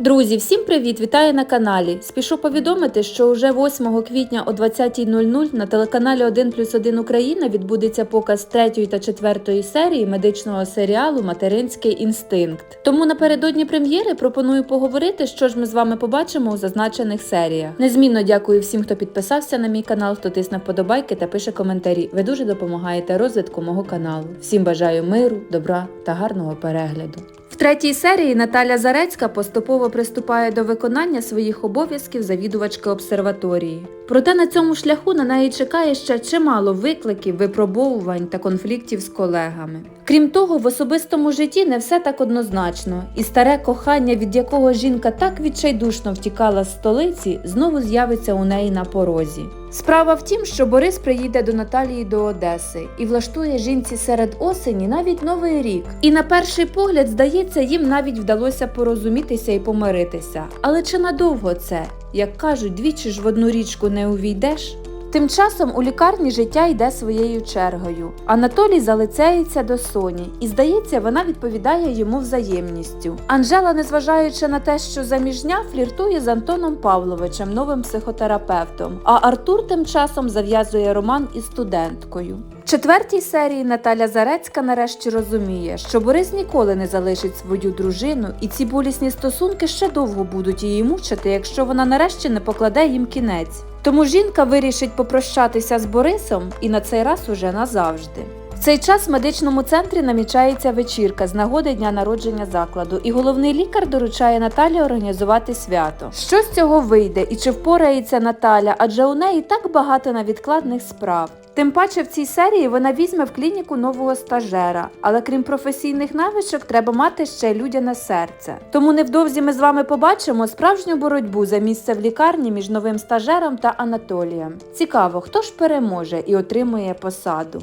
Друзі, всім привіт! Вітаю на каналі. Спішу повідомити, що уже 8 квітня о 20.00 на телеканалі 1 плюс 1 Україна відбудеться показ третьої та четвертої серії медичного серіалу Материнський інстинкт. Тому напередодні прем'єри пропоную поговорити, що ж ми з вами побачимо у зазначених серіях. Незмінно дякую всім, хто підписався на мій канал, хто тисне вподобайки та пише коментарі. Ви дуже допомагаєте розвитку мого каналу. Всім бажаю миру, добра та гарного перегляду. Третій серії Наталя Зарецька поступово приступає до виконання своїх обов'язків завідувачки обсерваторії. Проте на цьому шляху на неї чекає ще чимало викликів, випробовувань та конфліктів з колегами. Крім того, в особистому житті не все так однозначно, і старе кохання, від якого жінка так відчайдушно втікала з столиці, знову з'явиться у неї на порозі. Справа в тім, що Борис приїде до Наталії до Одеси і влаштує жінці серед осені навіть новий рік. І на перший погляд, здається, їм навіть вдалося порозумітися і помиритися. Але чи надовго це? Як кажуть, двічі ж в одну річку не увійдеш. Тим часом у лікарні життя йде своєю чергою. Анатолій залицяється до Соні, і здається, вона відповідає йому взаємністю. Анжела, незважаючи на те, що заміжня, фліртує з Антоном Павловичем, новим психотерапевтом. А Артур тим часом зав'язує роман із студенткою. В четвертій серії Наталя Зарецька нарешті розуміє, що Борис ніколи не залишить свою дружину, і ці болісні стосунки ще довго будуть її мучити, якщо вона нарешті не покладе їм кінець. Тому жінка вирішить попрощатися з Борисом і на цей раз уже назавжди. В цей час в медичному центрі намічається вечірка з нагоди дня народження закладу, і головний лікар доручає Наталі організувати свято. Що з цього вийде і чи впорається Наталя, адже у неї так багато невідкладних справ. Тим паче в цій серії вона візьме в клініку нового стажера, але крім професійних навичок, треба мати ще людяне серце. Тому невдовзі ми з вами побачимо справжню боротьбу за місце в лікарні між новим стажером та Анатолієм. Цікаво, хто ж переможе і отримує посаду.